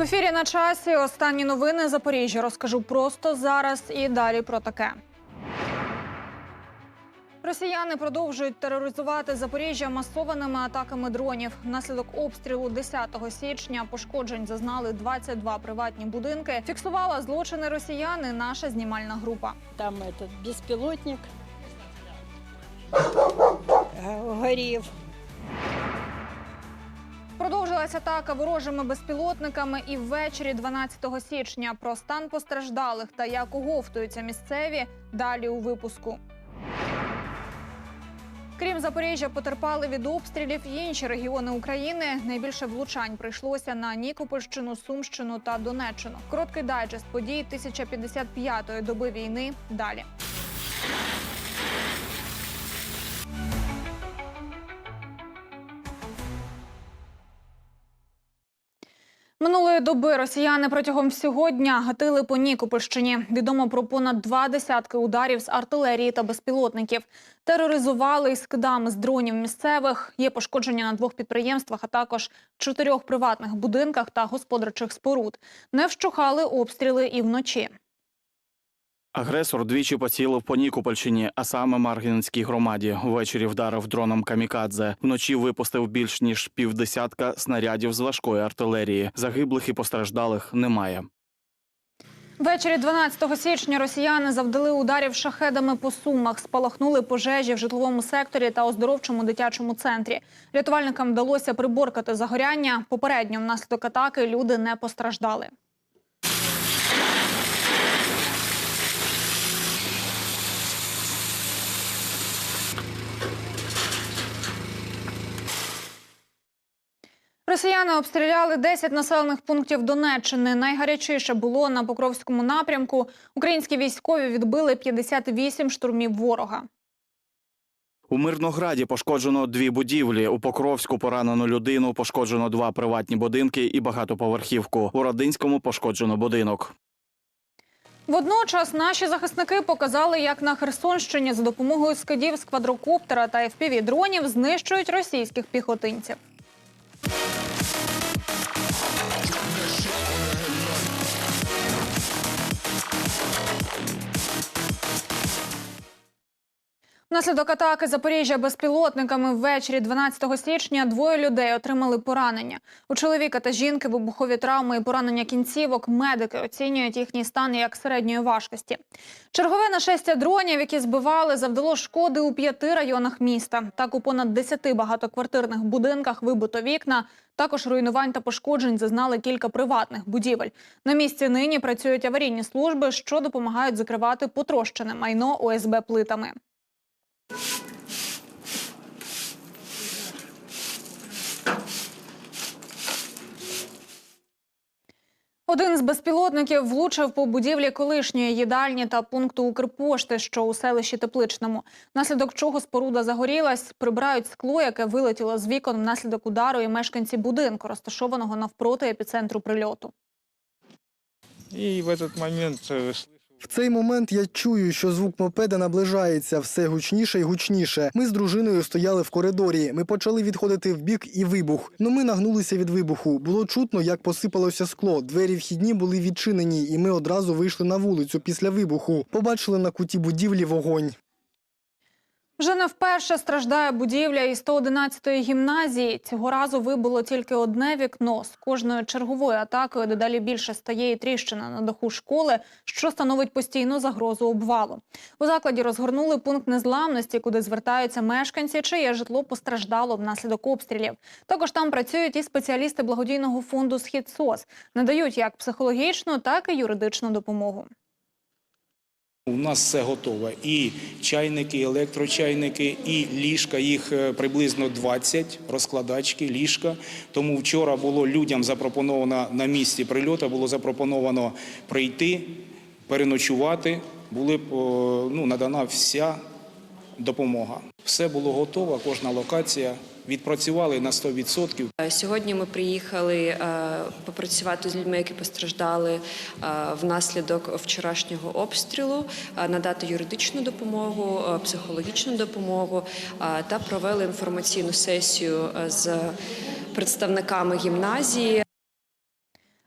В ефірі на часі останні новини Запоріжжя розкажу просто зараз і далі про таке. Росіяни продовжують тероризувати Запоріжжя масованими атаками дронів. Внаслідок обстрілу 10 січня пошкоджень зазнали 22 приватні будинки. Фіксувала злочини росіяни наша знімальна група. Там этот беспилотник э, горів. Продовжилася атака ворожими безпілотниками і ввечері 12 січня. Про стан постраждалих та як оговтуються місцеві далі у випуску. Крім Запоріжжя, потерпали від обстрілів і інші регіони України. Найбільше влучань прийшлося на Нікопольщину, Сумщину та Донеччину. Короткий дайджест подій 1055-ї доби війни. Далі. Минулої доби росіяни протягом всього дня гатили по Нікопольщині. Відомо про понад два десятки ударів з артилерії та безпілотників. Тероризували із кидами з дронів місцевих. Є пошкодження на двох підприємствах, а також чотирьох приватних будинках та господарчих споруд. Не вщухали обстріли і вночі. Агресор двічі поцілив по Нікопольщині, а саме Маргінській громаді. Ввечері вдарив дроном камікадзе. Вночі випустив більш ніж півдесятка снарядів з важкої артилерії. Загиблих і постраждалих немає. Ввечері 12 січня росіяни завдали ударів шахедами по сумах, спалахнули пожежі в житловому секторі та оздоровчому дитячому центрі. Рятувальникам вдалося приборкати загоряння. Попередньо внаслідок атаки люди не постраждали. Росіяни обстріляли 10 населених пунктів Донеччини. Найгарячіше було на Покровському напрямку. Українські військові відбили 58 штурмів ворога. У Мирнограді пошкоджено дві будівлі. У Покровську поранено людину, пошкоджено два приватні будинки і багатоповерхівку. У Родинському пошкоджено будинок. Водночас наші захисники показали, як на Херсонщині за допомогою скидів з квадрокоптера та fpv дронів знищують російських піхотинців. Внаслідок атаки Запоріжжя безпілотниками ввечері 12 січня двоє людей отримали поранення. У чоловіка та жінки вибухові травми і поранення кінцівок. Медики оцінюють їхній стан як середньої важкості. Чергове нашестя дронів, які збивали, завдало шкоди у п'яти районах міста. Так у понад десяти багатоквартирних будинках вибито вікна. Також руйнувань та пошкоджень зазнали кілька приватних будівель. На місці нині працюють аварійні служби, що допомагають закривати потрощене майно ОСБ плитами. Один з безпілотників влучив по будівлі колишньої їдальні та пункту Укрпошти, що у селищі Тепличному. Внаслідок чого споруда загорілась, прибирають скло, яке вилетіло з вікон внаслідок удару і мешканці будинку, розташованого навпроти епіцентру прильоту. И в этот момент э, слышу в цей момент я чую, що звук мопеда наближається все гучніше і гучніше. Ми з дружиною стояли в коридорі. Ми почали відходити в бік і вибух. Ну ми нагнулися від вибуху. Було чутно, як посипалося скло. Двері вхідні були відчинені, і ми одразу вийшли на вулицю після вибуху. Побачили на куті будівлі вогонь. Вже не вперше страждає будівля із 111-ї гімназії. Цього разу вибуло тільки одне вікно. З кожною черговою атакою дедалі більше стає і тріщина на даху школи, що становить постійну загрозу обвалу. У закладі розгорнули пункт незламності, куди звертаються мешканці, чиє житло постраждало внаслідок обстрілів. Також там працюють і спеціалісти благодійного фонду Схід СОС. надають як психологічну, так і юридичну допомогу. У нас все готове. І чайники, і електрочайники, і ліжка. Їх е, приблизно 20 розкладачки, ліжка. Тому вчора було людям запропоновано на місці прильоту, було запропоновано прийти, переночувати. Були ну, надана вся допомога. Все було готово, кожна локація. Відпрацювали на 100%. Е, Сьогодні ми приїхали е, попрацювати з людьми, які постраждали е, внаслідок вчорашнього обстрілу, надати юридичну допомогу, психологічну допомогу та провели інформаційну сесію з представниками гімназії.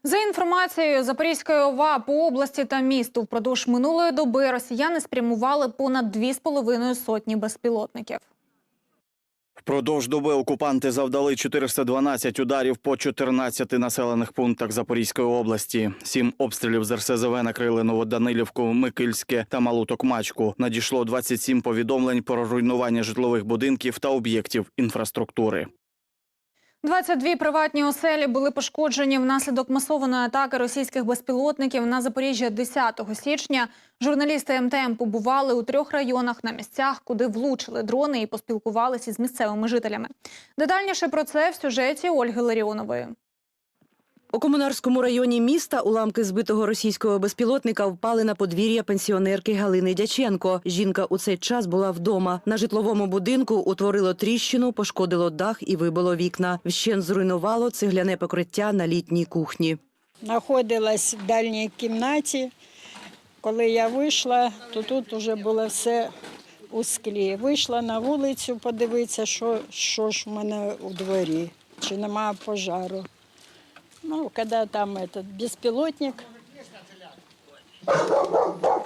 За інформацією Запорізької ОВА по області та місту впродовж минулої доби росіяни спрямували понад 2,5 сотні безпілотників. Впродовж доби окупанти завдали 412 ударів по 14 населених пунктах Запорізької області. Сім обстрілів з РСЗВ накрили Новоданилівку, Микильське та Малу Токмачку. Надійшло 27 повідомлень про руйнування житлових будинків та об'єктів інфраструктури. 22 приватні оселі були пошкоджені внаслідок масованої атаки російських безпілотників на Запоріжжя 10 січня. Журналісти МТМ побували у трьох районах на місцях, куди влучили дрони і поспілкувалися з місцевими жителями. Детальніше про це в сюжеті Ольги Ларіонової. У комунарському районі міста уламки збитого російського безпілотника впали на подвір'я пенсіонерки Галини Дяченко. Жінка у цей час була вдома. На житловому будинку утворило тріщину, пошкодило дах і вибило вікна. Вщен зруйнувало цегляне покриття на літній кухні. Знаходилась в дальній кімнаті. Коли я вийшла, то тут вже було все у склі. Вийшла на вулицю подивитися, що, що ж в мене у дворі, чи немає пожару. Ну, коли там этот безпілотник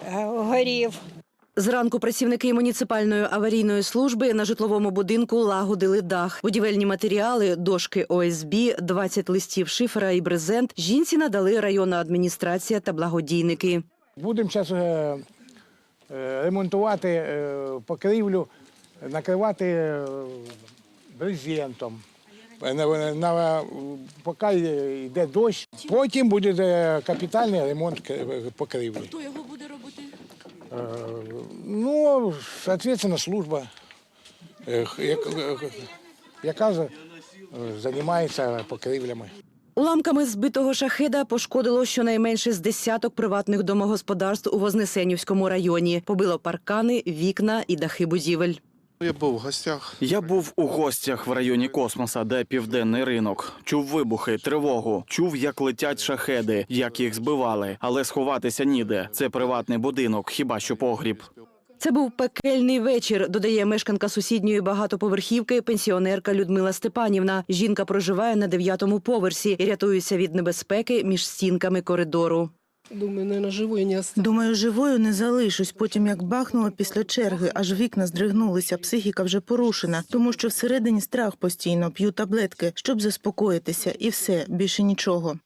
е, горів, Зранку працівники муніципальної аварійної служби на житловому будинку лагодили дах. Будівельні матеріали, дошки ОСБ, 20 листів шифера і брезент жінці надали районна адміністрація та благодійники. Будемо зараз ремонтувати е, покрівлю, накривати е, брезентом. Е, На, на, поки йде дощ, потім буде е, капітальний ремонт покрівлі. Хто його буде робити? Ну, відповідно, служба, е, яка е, займається покрівлями. Уламками збитого шахеда пошкодило щонайменше з десяток приватних домогосподарств у Вознесенівському районі. Побило паркани, вікна і дахи будівель. Я був в гостях. Я був у гостях в районі космоса, де південний ринок. Чув вибухи, тривогу. Чув, як летять шахеди, як їх збивали, але сховатися ніде. Це приватний будинок, хіба що погріб. Це був пекельний вечір, додає мешканка сусідньої багатоповерхівки, пенсіонерка Людмила Степанівна. Жінка проживає на дев'ятому поверсі і рятується від небезпеки між стінками коридору. Думаю, наверное, живою не останусь. Думаю, живою не залишусь. Потім як бахнуло після черги, аж вікна здригнулися, психіка вже порушена, тому що всередині страх постійно п'ю таблетки, щоб заспокоїтися, і все, більше нічого.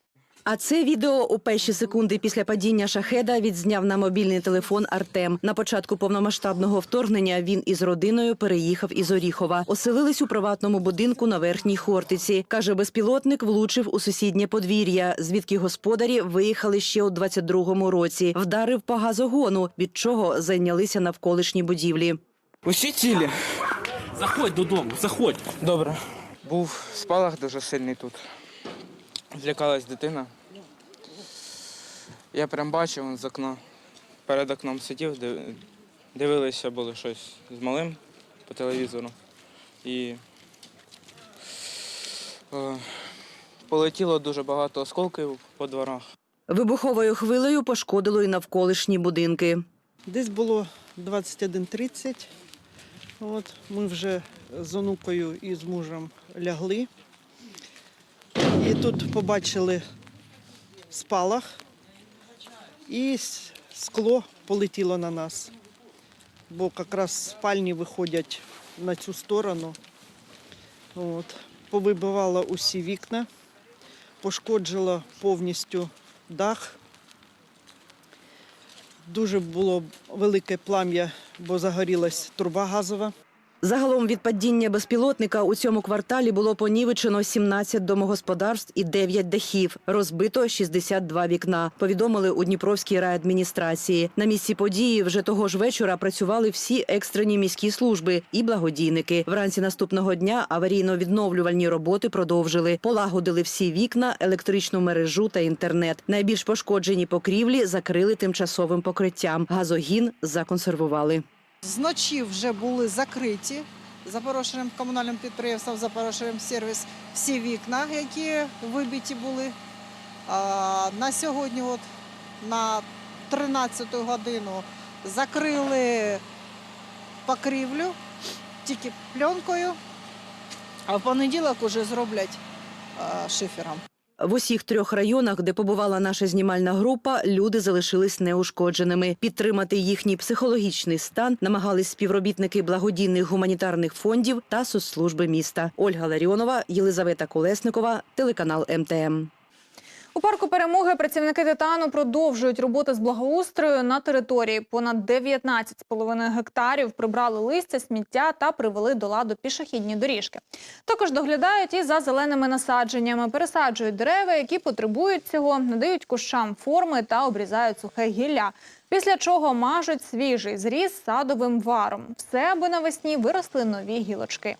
А це відео у перші секунди після падіння шахеда відзняв на мобільний телефон Артем. На початку повномасштабного вторгнення він із родиною переїхав із Оріхова. Оселились у приватному будинку на верхній Хортиці. Каже, безпілотник влучив у сусіднє подвір'я, звідки господарі виїхали ще у 22-му році. Вдарив по газогону, від чого зайнялися навколишні будівлі. Усі цілі. Заходь додому, заходь. Добре. Був спалах дуже сильний тут. Злякалась дитина. Я прям бачив він з окна. Перед окном сидів, дивилися були щось з малим по телевізору. І е, полетіло дуже багато осколків по дворах. Вибуховою хвилею пошкодило і навколишні будинки. Десь було 21.30. От, ми вже з онукою і з мужем лягли. І тут побачили спалах, і скло полетіло на нас. Бо якраз спальні виходять на цю сторону. От. Повибивало усі вікна, пошкоджило повністю дах. Дуже було велике плам'я, бо загорілась труба газова. Загалом від падіння безпілотника у цьому кварталі було понівечено 17 домогосподарств і 9 дахів. Розбито 62 вікна. Повідомили у Дніпровській райадміністрації. На місці події вже того ж вечора працювали всі екстрені міські служби і благодійники. Вранці наступного дня аварійно-відновлювальні роботи продовжили. Полагодили всі вікна, електричну мережу та інтернет. Найбільш пошкоджені покрівлі закрили тимчасовим покриттям. Газогін законсервували. Зночі вже були закриті Запорожжям комунальним підприємством Запорожжям сервіс всі вікна, які вибиті були. На сьогодні, от, на 13-ту годину, закрили покрівлю тільки пленкою, а в понеділок уже зроблять шифером. В усіх трьох районах, де побувала наша знімальна група, люди залишились неушкодженими. Підтримати їхній психологічний стан намагались співробітники благодійних гуманітарних фондів та соцслужби міста. Ольга Ларіонова, Єлизавета Колесникова, телеканал МТМ. У парку перемоги працівники титану продовжують роботи з благоустрою на території. Понад 19,5 гектарів прибрали листя, сміття та привели до ладу пішохідні доріжки. Також доглядають і за зеленими насадженнями, пересаджують дерева, які потребують цього, надають кущам форми та обрізають сухе гілля. Після чого мажуть свіжий зріз садовим варом. Все, аби навесні виросли нові гілочки.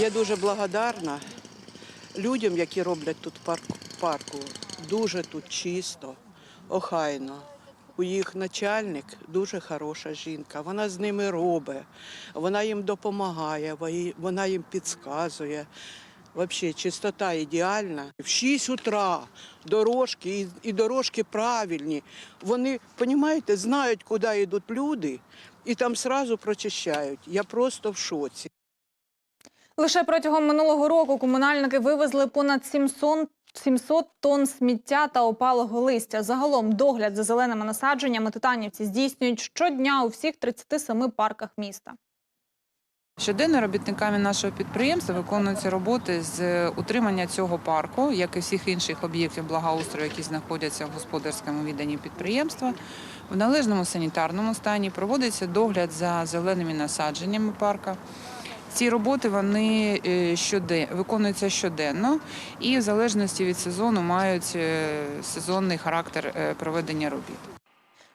Я дуже благодарна людям, які роблять тут парку. Парку. Дуже тут чисто, охайно. У їх начальник дуже хороша жінка. Вона з ними робить, вона їм допомагає, вона їм підказує. Взагалі, чистота ідеальна. В 6 утра дорожки і, дорожки правильні. Вони, розумієте, знають, куди йдуть люди, і там сразу прочищають. Я просто в шоці. Лише протягом минулого року комунальники вивезли понад 700 700 тонн сміття та опалого листя. Загалом догляд за зеленими насадженнями титанівці здійснюють щодня у всіх 37 парках міста. Щоденно робітниками нашого підприємства виконуються роботи з утримання цього парку, як і всіх інших об'єктів благоустрою, які знаходяться в господарському відданні підприємства, в належному санітарному стані. Проводиться догляд за зеленими насадженнями парка. Ці роботи вони е, щоден, виконуються щоденно і в залежності від сезону мають е, сезонний характер е, проведення робіт.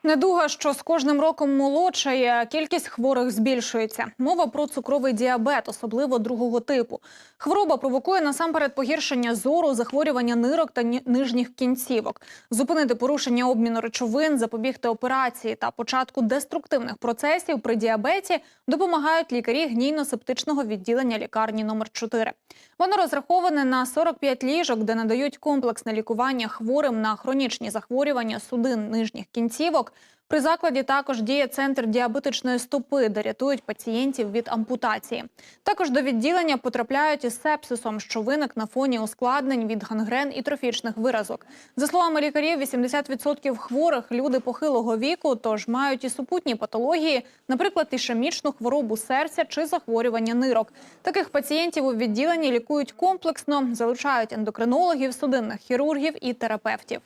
Недуга, що з кожним роком молодшає, кількість хворих збільшується. Мова про цукровий діабет, особливо другого типу. Хвороба провокує насамперед погіршення зору, захворювання нирок та ні- нижніх кінцівок. Зупинити порушення обміну речовин, запобігти операції та початку деструктивних процесів при діабеті допомагають лікарі гнійно-септичного відділення лікарні номер 4 Воно розраховане на 45 ліжок, де надають комплексне лікування хворим на хронічні захворювання судин нижніх кінцівок. При закладі також діє центр діабетичної стопи, де рятують пацієнтів від ампутації. Також до відділення потрапляють із сепсисом, що виник на фоні ускладнень від гангрен і трофічних виразок. За словами лікарів, 80% хворих люди похилого віку, тож мають і супутні патології, наприклад, ішемічну хворобу серця чи захворювання нирок. Таких пацієнтів у відділенні лікують комплексно, залучають ендокринологів, судинних хірургів і терапевтів.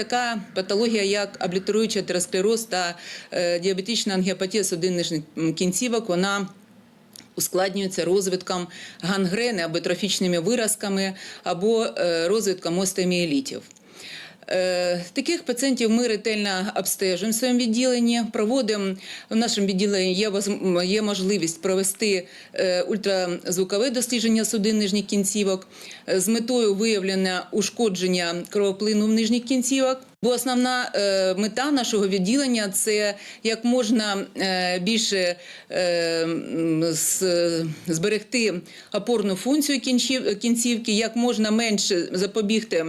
Така патологія, як облітеруючий атеросклероз та е, діабетична ангіопатія судин нижніх кінцівок, вона ускладнюється розвитком гангрени або трофічними виразками або е, розвитком остеоміелітів. Е, Таких пацієнтів ми ретельно обстежуємо в своєму відділенні. Проводимо в нашому відділенні є, можливість провести е, ультразвукове дослідження судин нижніх кінцівок е, з метою виявлення ушкодження кровоплину в нижніх кінцівок. Бо основна мета нашого відділення це як можна більше зберегти опорну функцію кінцівки, як можна менше запобігти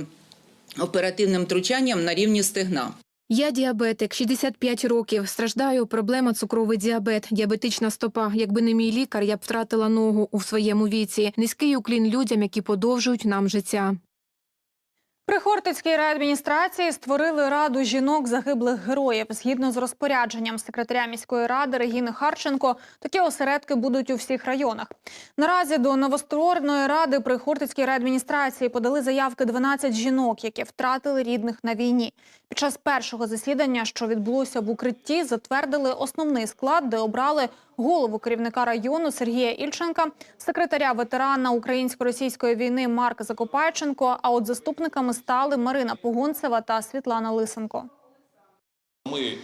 оперативним втручанням на рівні стегна. Я діабетик, 65 років. Страждаю проблема цукровий діабет, діабетична стопа. Якби не мій лікар, я б втратила ногу у своєму віці. Низький уклін людям, які подовжують нам життя. При Хортицькій райадміністрації створили раду жінок загиблих героїв. Згідно з розпорядженням секретаря міської ради Регіни Харченко, такі осередки будуть у всіх районах. Наразі до новоствореної ради при Хортицькій райадміністрації подали заявки 12 жінок, які втратили рідних на війні. Під час першого засідання, що відбулося в укритті, затвердили основний склад, де обрали голову керівника району Сергія Ільченка, секретаря ветерана українсько-російської війни Марка Закопайченко. А от заступниками стали Марина Погонцева та Світлана Лисенко. Ми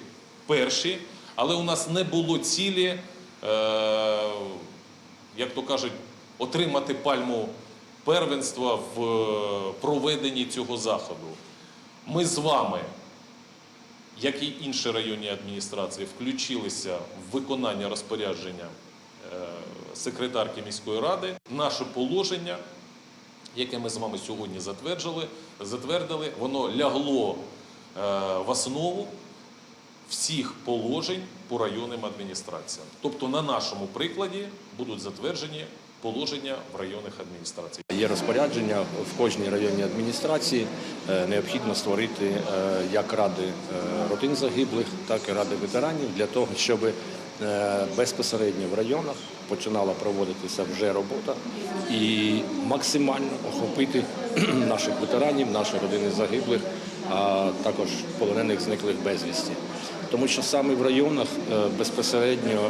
перші, але у нас не було цілі, е, як то кажуть, отримати пальму первенства в е, проведенні цього заходу. Ми з вами, як і інші районні адміністрації, включилися в виконання розпорядження е, секретарки міської ради. Наше положення, яке ми з вами сьогодні затверджили, затвердили, воно лягло е, в основу всіх положень по районним адміністраціям. Тобто на нашому прикладі будуть затверджені положення в районних адміністраціях. Є розпорядження в кожній районній адміністрації е, необхідно створити е, як ради е, родин загиблих, так і ради ветеранів для того, щоб безпосередньо в районах починала проводитися вже робота і максимально охопити наших ветеранів, наші родини загиблих, а також полонених зниклих безвісті. Тому що саме в районах безпосередньо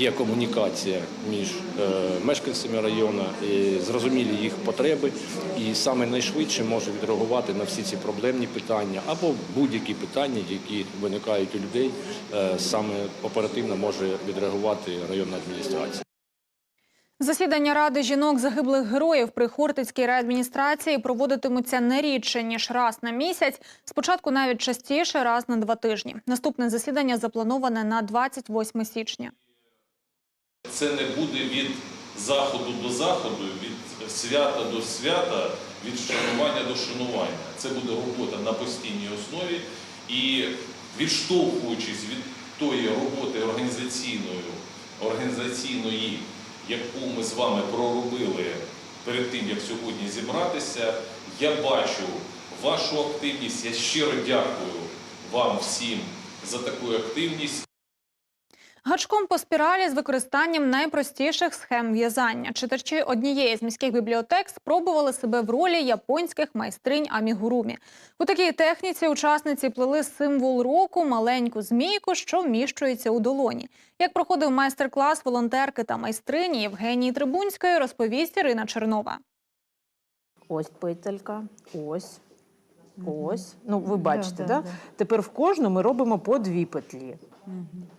є комунікація між е, мешканцями району, і зрозумілі їх потреби, і саме найшвидше може відреагувати на всі ці проблемні питання або будь-які питання, які виникають у людей, е, саме оперативно може відреагувати районна адміністрація. Засідання ради жінок загиблих героїв при Хортицькій райадміністрації проводитимуться не рідше ніж раз на місяць. Спочатку навіть частіше раз на два тижні. Наступне засідання заплановане на 28 січня. Це не буде від заходу до заходу, від свята до свята, від шанування до шанування. Це буде робота на постійній основі і відштовхуючись від тої роботи організаційної, організаційної, яку ми з вами проробили перед тим, як сьогодні зібратися, я бачу вашу активність. Я щиро дякую вам всім за таку активність. Гачком по спіралі з використанням найпростіших схем в'язання. Читачі однієї з міських бібліотек спробували себе в ролі японських майстринь амігурумі. У такій техніці учасниці плели символ року маленьку змійку, що вміщується у долоні. Як проходив майстер-клас волонтерки та майстрині Євгенії Трибунської, розповість Ірина Чернова. Ось петелька, ось, ось. Ну, ви бачите, да, Тепер в кожну ми робимо по дві петлі.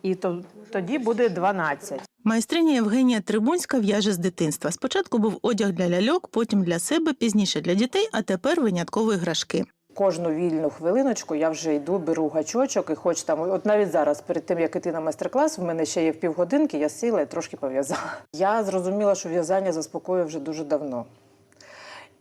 І то, тоді буде 12. Майстриня Євгенія Трибунська в'яже з дитинства. Спочатку був одяг для ляльок, потім для себе, пізніше для дітей, а тепер винятково іграшки. Кожну вільну хвилиночку я вже йду, беру гачочок і хоч там, от навіть зараз, перед тим як іти на майстер-клас, в мене ще є в півгодинки, я сіла і трошки пов'язала. Я зрозуміла, що в'язання заспокоює вже дуже давно.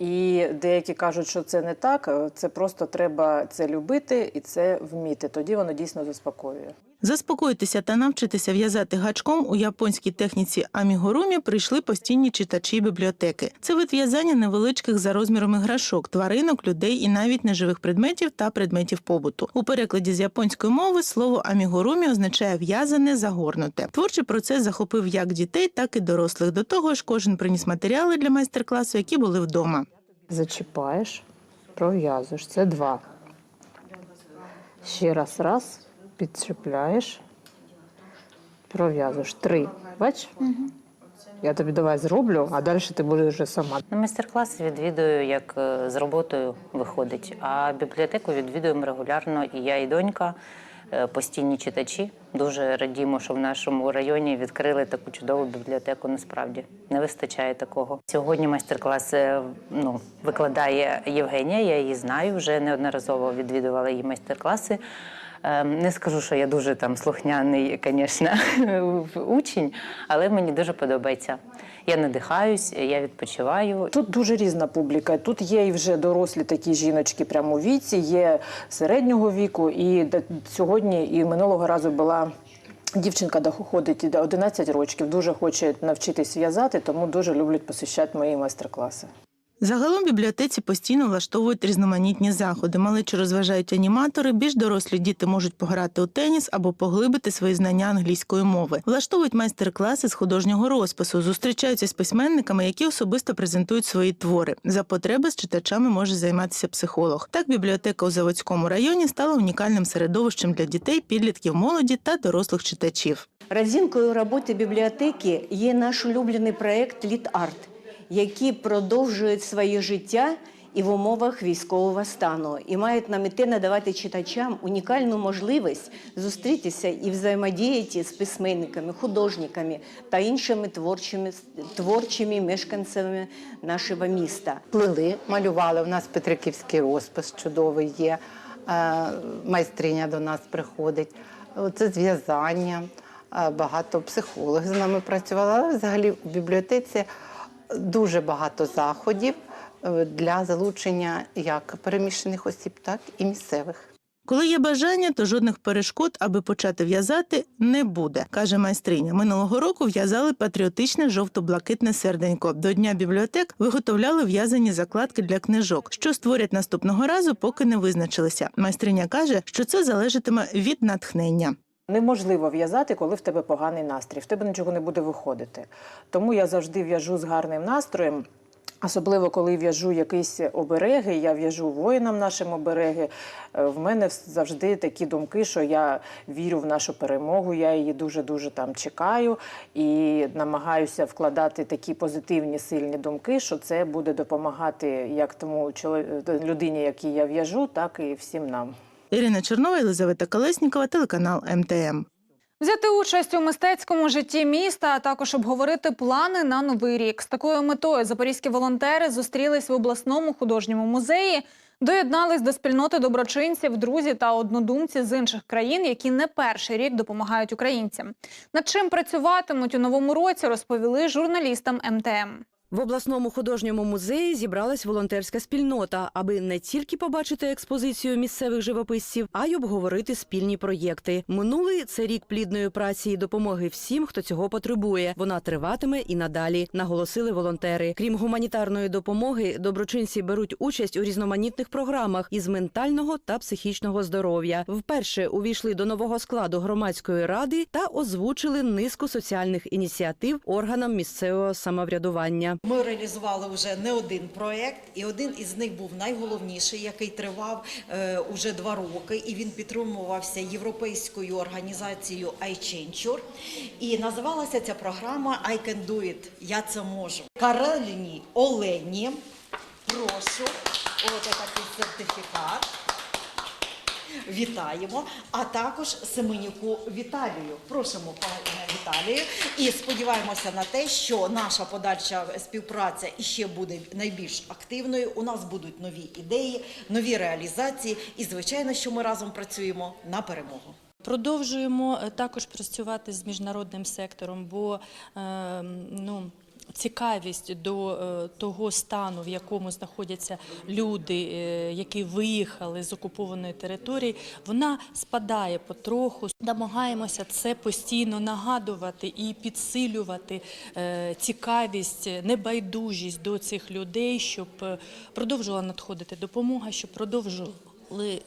І деякі кажуть, що це не так, це просто треба це любити і це вміти. Тоді воно дійсно заспокоює. Заспокоїтися та навчитися в'язати гачком у японській техніці амігурумі прийшли постійні читачі бібліотеки. Це вид в'язання невеличких за розміром іграшок, тваринок, людей і навіть неживих предметів та предметів побуту. У перекладі з японської мови слово амігурумі означає в'язане, загорнуте. Творчий процес захопив як дітей, так і дорослих. До того ж, кожен приніс матеріали для майстер-класу, які були вдома. Зачіпаєш, пров'язуєш. Це два. Ще раз, раз, підчіпляєш, пров'язуєш. Три. Бач? Я тобі давай зроблю, а далі ти будеш вже сама. На майстер-класи відвідую, як е, з роботою виходить. А бібліотеку відвідуємо регулярно і я, і донька, е, постійні читачі. Дуже радімо, що в нашому районі відкрили таку чудову бібліотеку. Насправді не вистачає такого. Сьогодні майстер-клас е, ну, викладає Євгенія. Я її знаю, вже неодноразово відвідувала її майстер-класи. Е, Не скажу, що я дуже там слухняний, звісно, учень, але мені дуже подобається. Я надихаюсь, я відпочиваю. Тут дуже різна публіка. Тут є і вже дорослі такі жіночки прямо у віці, є середнього віку. І сьогодні і минулого разу була. Дівчинка доходить до 11 років, дуже хоче навчитись в'язати, тому дуже люблять посещати мої майстер-класи. Загалом бібліотеці постійно влаштовують різноманітні заходи. Малечу розважають аніматори, більш дорослі діти можуть пограти у теніс або поглибити свої знання англійської мови. Влаштовують майстер-класи з художнього розпису, зустрічаються з письменниками, які особисто презентують свої твори. За потреби з читачами може займатися психолог. Так, бібліотека у Заводському районі стала унікальним середовищем для дітей, підлітків, молоді та дорослих читачів. Родзинкою роботи бібліотеки є наш улюблений проєкт «Літ-арт», який продовжує своє життя і в умовах військового стану, і мають на меті надавати читачам унікальну можливість зустрітися і взаємодіяти з письменниками, художниками та іншими творчими, творчими мешканцями нашого міста. Плели, малювали. У нас Петриківський розпис чудовий є. Е, Майстриня до нас приходить. Це зв'язання. Е, Багато психологів з нами працювали. Але взагалі в бібліотеці дуже багато заходів е, для залучення як переміщених осіб, так і місцевих. Коли є бажання, то жодних перешкод, аби почати в'язати, не буде, каже майстриня. Минулого року в'язали патріотичне жовто-блакитне серденько. До дня бібліотек виготовляли в'язані закладки для книжок. Що створять наступного разу, поки не визначилися. Майстриня каже, що це залежатиме від натхнення. Неможливо в'язати, коли в тебе поганий настрій, в тебе нічого не буде виходити. Тому я завжди в'яжу з гарним настроєм. Особливо, коли в'яжу якісь обереги, я в'яжу воїнам нашим обереги. е, В мене завжди такі думки, що я вірю в нашу перемогу, я її дуже-дуже там чекаю і намагаюся вкладати такі позитивні, сильні думки, що це буде допомагати як тому людині, якій я в'яжу, так і всім нам. Ірина Чернова, Єлизавета Колеснікова, телеканал МТМ. Взяти участь у мистецькому житті міста, а також обговорити плани на новий рік. З такою метою запорізькі волонтери зустрілись в обласному художньому музеї, доєднались до спільноти доброчинців, друзі та однодумці з інших країн, які не перший рік допомагають українцям. Над чим працюватимуть у новому році, розповіли журналістам МТМ. В обласному художньому музеї зібралась волонтерська спільнота, аби не тільки побачити експозицію місцевих живописців, а й обговорити спільні проєкти. Минулий це рік плідної праці і допомоги всім, хто цього потребує. Вона триватиме і надалі, наголосили волонтери. Крім гуманітарної допомоги, доброчинці беруть участь у різноманітних програмах із ментального та психічного здоров'я. Вперше увійшли до нового складу громадської ради та озвучили низку соціальних ініціатив органам місцевого самоврядування. Ми реалізували вже не один проект, і один із них був найголовніший, який тривав е, уже два роки, і він підтримувався європейською організацією iChange. І називалася ця програма I can do it. Я це можу. Кароліні Олені. Прошу, от такий сертифікат. Вітаємо, а також Семенюку Віталію. Просимо пане Віталію і сподіваємося на те, що наша подальша співпраця іще буде найбільш активною. У нас будуть нові ідеї, нові реалізації, і звичайно, що ми разом працюємо на перемогу. Продовжуємо е, також працювати з міжнародним сектором, бо е, ну, цікавість до е, того стану, в якому знаходяться люди, е, які виїхали з окупованої території, вона спадає потроху. Намагаємося це постійно нагадувати і підсилювати е, цікавість, небайдужість до цих людей, щоб продовжувала надходити допомога, щоб продовжували е,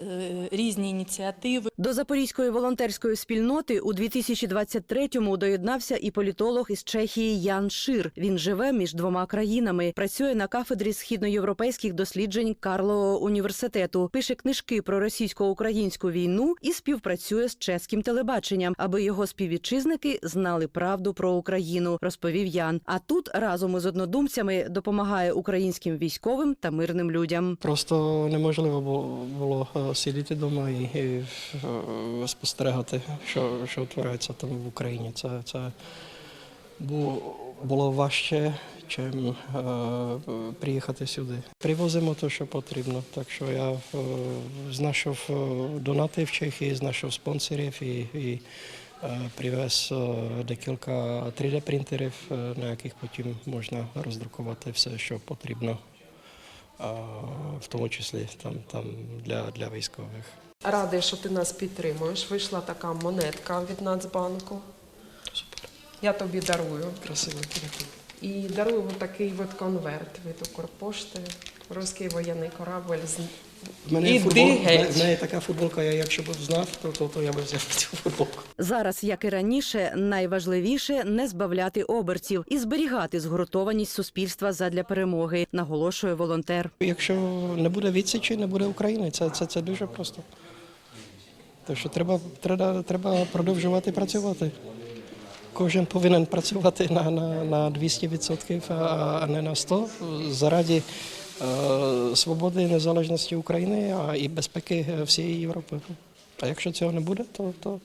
різні ініціативи. До запорізької волонтерської спільноти у 2023-му доєднався і політолог із Чехії Ян Шир. Він живе між двома країнами, працює на кафедрі східноєвропейських досліджень Карлового університету, пише книжки про російсько-українську війну і співпрацює з чеським телебаченням, аби його співвітчизники знали правду про Україну. Розповів Ян. А тут разом із однодумцями допомагає українським військовим та мирним людям. Просто неможливо бу- було е, сидіти вдома і, е, спостерігати, що, що відбувається там в Україні. Це, це бу- було важче, чим е, приїхати сюди. Привозимо те, що потрібно. Так що я знайшов донати в Чехії, знайшов спонсорів і, і привез декілька 3D-принтерів, е, на яких потім можна роздрукувати все, що потрібно в тому числі там, там для, для військових. Радий, що ти нас підтримуєш. Вийшла така монетка від Нацбанку. Супер. Я тобі дарую. Красиво, дякую. І дарую такий от конверт від Укрпошти. Руський воєнний корабль з В мене, Іди футбол, в геть. мене- в мене така футболка, я якщо б знав, то, то, то я б взяв цю футболку. Зараз, як і раніше, найважливіше не збавляти обертів і зберігати згуртованість суспільства задля перемоги, наголошує волонтер. Якщо не буде відсічі, не буде України. Це, це, це дуже просто. Так що треба, треба, треба продовжувати працювати. Кожен повинен працювати на, на, на 200%, а, а не на 100% заради е, свободи і незалежності України а і безпеки всієї Європи. А якщо цього не буде, то, то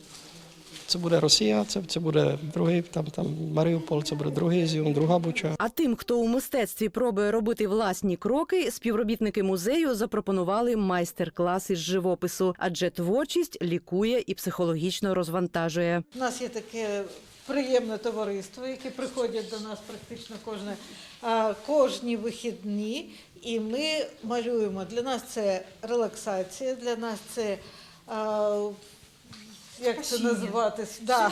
це буде Росія, це, це буде другий там, там Маріуполь, це буде другий Ізюм, друга Буча. А тим, хто у мистецтві пробує робити власні кроки, співробітники музею запропонували майстер-клас із живопису, адже творчість лікує і психологічно розвантажує. У нас є таке приємне товариство, яке приходять до нас практично кожне, кожні вихідні, і ми малюємо. Для нас це релаксація, для нас це як це називати? Да.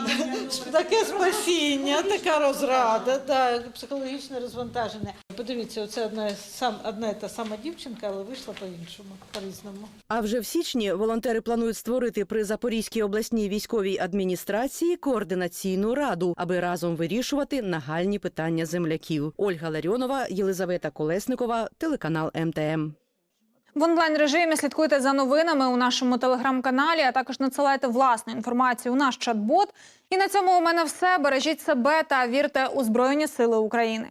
Таке спасіння, така розрада, да, психологічне розвантаження. Подивіться, оце одна сам одна та сама дівчинка, але вийшла по-іншому, по-різному. А вже в січні волонтери планують створити при Запорізькій обласній військовій адміністрації координаційну раду, аби разом вирішувати нагальні питання земляків. Ольга Ларіонова, Єлизавета Колесникова, телеканал МТМ. В онлайн режимі слідкуйте за новинами у нашому телеграм-каналі, а також надсилайте власну інформацію у наш чат-бот. І на цьому у мене все. Бережіть себе та вірте у Збройні Сили України.